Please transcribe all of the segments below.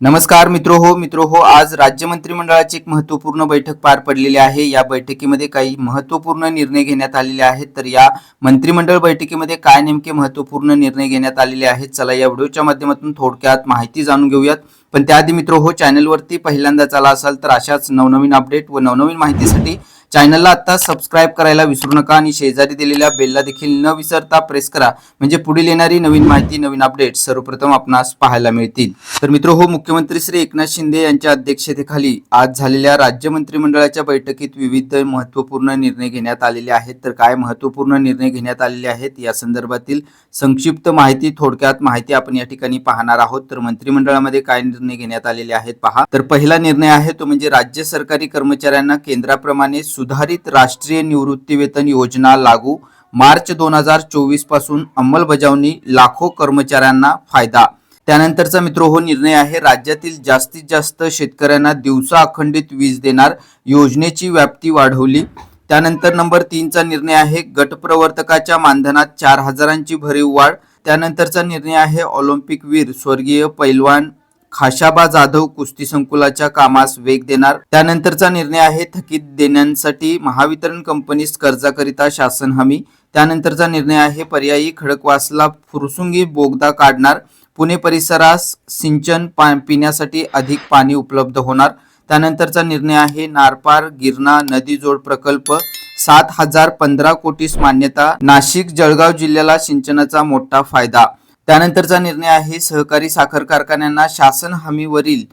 नमस्कार मित्र हो मित्र हो आज राज्य मंत्रिमंडळाची एक महत्त्वपूर्ण बैठक पार पडलेली आहे. या बैठकीमध्ये काही महत्त्वपूर्ण निर्णय घेण्यात आलेले आहेत. तर या मंत्रिमंडळ बैठकीमध्ये काय नेमके महत्त्वपूर्ण निर्णय घेण्यात आलेले आहेत चला या व्हिडिओच्या माध्यमातून थोडक्यात माहिती जाणून घेऊयात. पण त्याआधी मित्र हो चॅनलवरती पहिल्यांदा आला असाल तर अशाच नवनवीन अपडेट व नवनवीन माहितीसाठी चॅनलला आता सबस्क्राईब करायला विसरू नका आणि शेजारी दिलेल्या बेलला देखील न विसरता प्रेस करा. म्हणजे पुढील येणारी नवीन माहिती नवीन अपडेट सर्वप्रथम आपणास पाहायला मिळतील. तर मित्र हो मुख्यमंत्री श्री एकनाथ शिंदे यांच्या अध्यक्षतेखाली आज झालेल्या राज्य मंत्रिमंडळाच्या बैठकीत विविध महत्त्वपूर्ण निर्णय घेण्यात आलेले आहेत. तर काय महत्त्वपूर्ण निर्णय घेण्यात आलेले आहेत? या संदर्भातील संक्षिप्त माहिती थोडक्यात माहिती आपण या ठिकाणी पाहणार आहोत. तर मंत्रिमंडळामध्ये काय निर्णय घेण्यात आलेले आहेत? पहा. तर पहिला निर्णय आहे तो म्हणजे राज्य सरकारी कर्मचाऱ्यांना केंद्राप्रमाणे सुधारित राष्ट्रीय निवृत्तीवेतन योजना लागू मार्च दोन हजार चोवीसपासून अंमलबजावणी लाखो कर्मचाऱ्यांना फायदा. त्यानंतरचा मित्र हो निर्णय आहे राज्यातील जास्तीत जास्त शेतकऱ्यांना दिवसा अखंडित वीज देणार योजनेची व्याप्ती वाढवली. त्यानंतर नंबर तीनचा निर्णय आहे गटप्रवर्तकाच्या मानधनात चार हजारांची भरीव वाढ. त्यानंतरचा निर्णय आहे ऑलिम्पिक वीर स्वर्गीय पैलवान खाशाबा जाधव कुस्ती संकुलाच्या कामास वेग देणार. त्यानंतरचा निर्णय आहे थकीत देण्यांसाठी महावितरण कंपनीस कर्जाकरिता शासन हमी. त्यानंतरचा निर्णय आहे पर्यायी खडकवासला फुरसुंगी बोगदा काढणार. पुणे परिसरास सिंचन पा पिण्यासाठी अधिक पाणी उपलब्ध होणार. त्यानंतरचा निर्णय आहे नारपार गिरणा नदी जोड प्रकल्प. सात हजार पंधरा कोटीस मान्यता. नाशिक जळगाव जिल्ह्याला सिंचनाचा मोठा फायदा. त्यानंतरचा निर्णय आहे सहकारी साखर कारखान्यांना शासन हमीवरील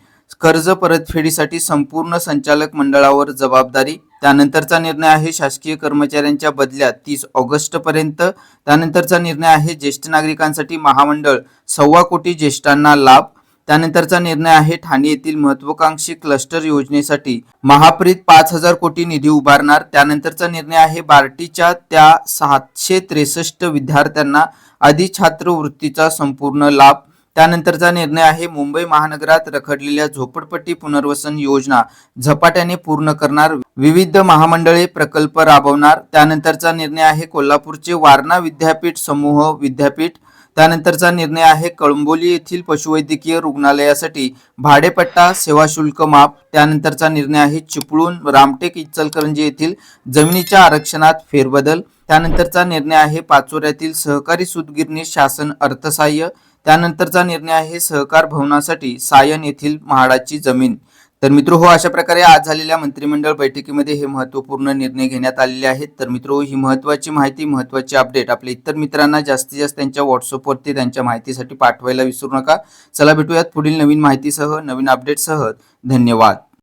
कर्ज परतफेडीसाठी संपूर्ण संचालक मंडळावर जबाबदारी. त्यानंतरचा निर्णय आहे शासकीय कर्मचाऱ्यांच्या बदल्या तीस ऑगस्ट पर्यंत त्यानंतरचा निर्णय आहे ज्येष्ठ नागरिकांसाठी महामंडळ सव्वा कोटी ज्येष्ठांना लाभ. त्यानंतरचा निर्णय आहे ठाणे येथील महत्वाकांक्षी क्लस्टर योजनेसाठी. महाप्रीत पाच हजार कोटी निधी उभारणार. त्यानंतरचा निर्णय आहे बार्टीच्या त्या सातशे त्रेसष्ट विद्यार्थ्यांना आधी छात्रवृत्तीचा संपूर्ण लाभ. त्यानंतरचा निर्णय आहे मुंबई महानगरात रखडलेल्या झोपडपट्टी पुनर्वसन योजना. झपाट्याने पूर्ण करणार. विविध महामंडळे प्रकल्प राबवणार. त्यानंतरचा निर्णय आहे कोल्हापूरचे वारणा विद्यापीठ समूह विद्यापीठ त्यानंतरचा निर्णय आहे कळंबोली येथील पशुवैद्यकीय रुग्णालयासाठी भाडेपट्टा सेवा शुल्क माफ त्यानंतरचा निर्णय आहे चिपळूण रामटेक इचलकरंजी येथील जमिनीच्या आरक्षणात फेरबदल. त्यानंतरचा निर्णय आहे पाचोऱ्यातील सहकारी सुतगिरणी शासन अर्थसहाय्य. त्यानंतरचा निर्णय आहे सहकार भवनासाठी सायन येथील म्हाडाची जमीन. तर मित्र हो अशा प्रकारे आज झालेल्या मंत्रिमंडळ बैठकीमध्ये हे महत्त्वपूर्ण निर्णय घेण्यात आलेले आहेत. तर मित्र ही महत्वाची माहिती महत्वाची अपडेट आपल्या इतर मित्रांना जास्तीत जास्त त्यांच्या व्हॉट्सअपवरती त्यांच्या माहितीसाठी पाठवायला विसरू नका. चला भेटूयात पुढील नवीन माहितीसह नवीन अपडेटसह. धन्यवाद.